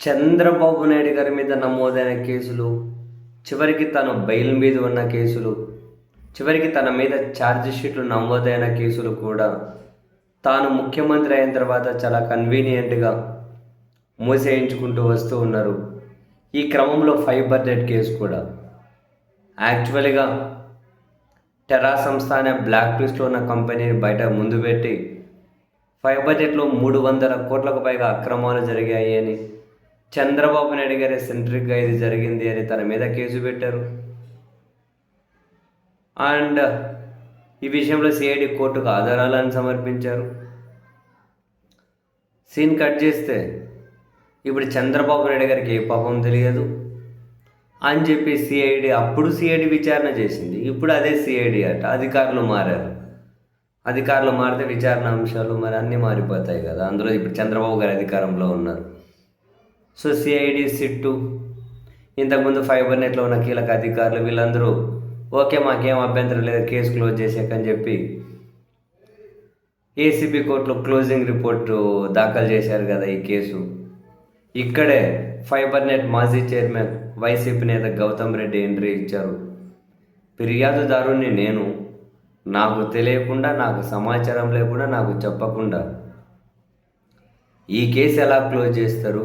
చంద్రబాబు నాయుడు గారి మీద నమోదైన కేసులు చివరికి తను బెయిల్ మీద ఉన్న కేసులు చివరికి తన మీద ఛార్జ్ షీట్లు నమోదైన కేసులు కూడా తాను ముఖ్యమంత్రి అయిన తర్వాత చాలా కన్వీనియంట్గా మూసేయించుకుంటూ వస్తూ ఉన్నారు. ఈ క్రమంలో ఫైబర్ నెట్ కేసు కూడా. యాక్చువల్గా టెరా సంస్థ అనే బ్లాక్ లిస్ట్లో ఉన్న కంపెనీని బయట ముందు పెట్టి ఫైబర్ నెట్లో మూడు వందల కోట్లకు పైగా అక్రమాలు జరిగాయి అని చంద్రబాబు నాయుడు గారి సెంట్రిక్గా ఇది జరిగింది అని తన మీద కేసు పెట్టారు. అండ్ ఈ విషయంలో సిఐడి కోర్టుకు ఆధారాలను సమర్పించారు. సీన్ కట్ చేస్తే ఇప్పుడు చంద్రబాబు నాయుడు గారికి ఏ పాపం తెలియదు అని చెప్పి సిఐడి అప్పుడు సిఐడి విచారణ చేసింది ఇప్పుడు అదే సిఐడి అట అధికారులు మారారు. అధికారులు మారితే విచారణ అంశాలు మరి అన్నీ మారిపోతాయి కదా అందులో ఇప్పుడు చంద్రబాబు గారు అధికారంలో ఉన్నారు. సో సిఐడి సిట్టు ఇంతకుముందు ఫైబర్ నెట్లో ఉన్న కీలక అధికారులు వీళ్ళందరూ ఓకే మాకేం అభ్యంతరం లేదు కేసు క్లోజ్ చేసాకని చెప్పి ఏసీబీ కోర్టులో క్లోజింగ్ రిపోర్టు దాఖలు చేశారు కదా ఈ కేసు. ఇక్కడే ఫైబర్ నెట్ మాజీ చైర్మన్ వైసీపీ నేత గౌతమ్ రెడ్డి ఎంట్రీ ఇచ్చారు. ఫిర్యాదుదారుని నేను నాకు తెలియకుండా నాకు సమాచారం లేకుండా నాకు చెప్పకుండా ఈ కేసు ఎలా క్లోజ్ చేస్తారు?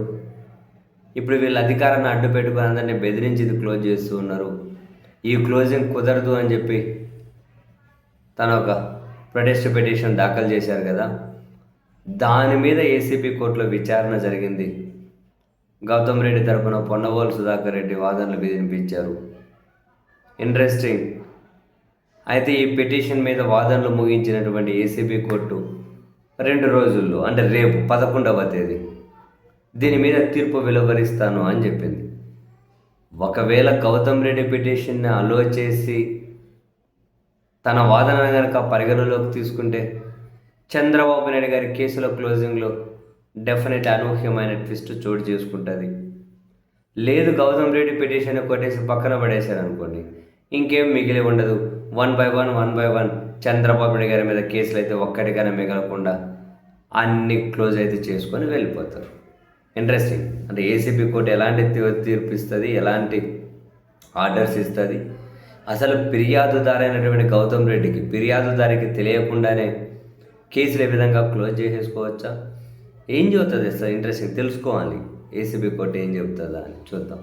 ఇప్పుడు వీళ్ళు అధికారాన్ని అడ్డు పెట్టుకుని అందరినీ బెదిరించి ఇది క్లోజ్ చేస్తూ ఉన్నారు. ఈ క్లోజింగ్ కుదరదు అని చెప్పి తన ఒక ప్రొటెస్ట్ పిటిషన్ దాఖలు చేశారు కదా. దాని మీద ఏసీపీ కోర్టులో విచారణ జరిగింది. గౌతమ్ రెడ్డి తరపున పొన్నవోలు సుధాకర్ రెడ్డి వాదనలు వినిపించారు. ఇంట్రెస్టింగ్ అయితే ఈ పిటిషన్ మీద వాదనలు ముగించినటువంటి ఏసీబీ కోర్టు రెండు రోజుల్లో అంటే రేపు పదకొండవ తేదీ దీని మీద తీర్పు వెలువరిస్తాను అని చెప్పింది. ఒకవేళ గౌతమ్ రెడ్డి పిటిషన్ని అలో చేసి తన వాదన కనుక పరిగణలోకి తీసుకుంటే చంద్రబాబు నాయుడు గారి కేసుల క్లోజింగ్లో డెఫినెట్ అనూహ్యమైన ట్విస్ట్ చోటు చేసుకుంటుంది. లేదు గౌతమ్ రెడ్డి పిటిషన్ కొట్టేసి పక్కన పడేశారు అనుకోండి ఇంకేం మిగిలి ఉండదు. One by one one by one Chandrababu Naidu garu మీద కేసులు అయితే ఒక్కటికైనా మిగలకుండా అన్ని క్లోజ్ అయితే చేసుకొని వెళ్ళిపోతారు. ఇంట్రెస్టింగ్ అంటే ఏసీబీ కోర్టు ఎలాంటి తీ- తీర్పు ఇస్తుంది ఎలాంటి ఆర్డర్స్ ఇస్తుంది? అసలు ఫిర్యాదుదారైనటువంటి గౌతమ్ రెడ్డికి ఫిర్యాదుదారికి తెలియకుండానే కేసులు ఏ విధంగా క్లోజ్ చేసేసుకోవచ్చా? ఏం చెబుతుంది సార్? ఇంట్రెస్టింగ్ తెలుసుకోవాలి. ఏసీబీ కోర్టు ఏం చెబుతుందా అని చూద్దాం.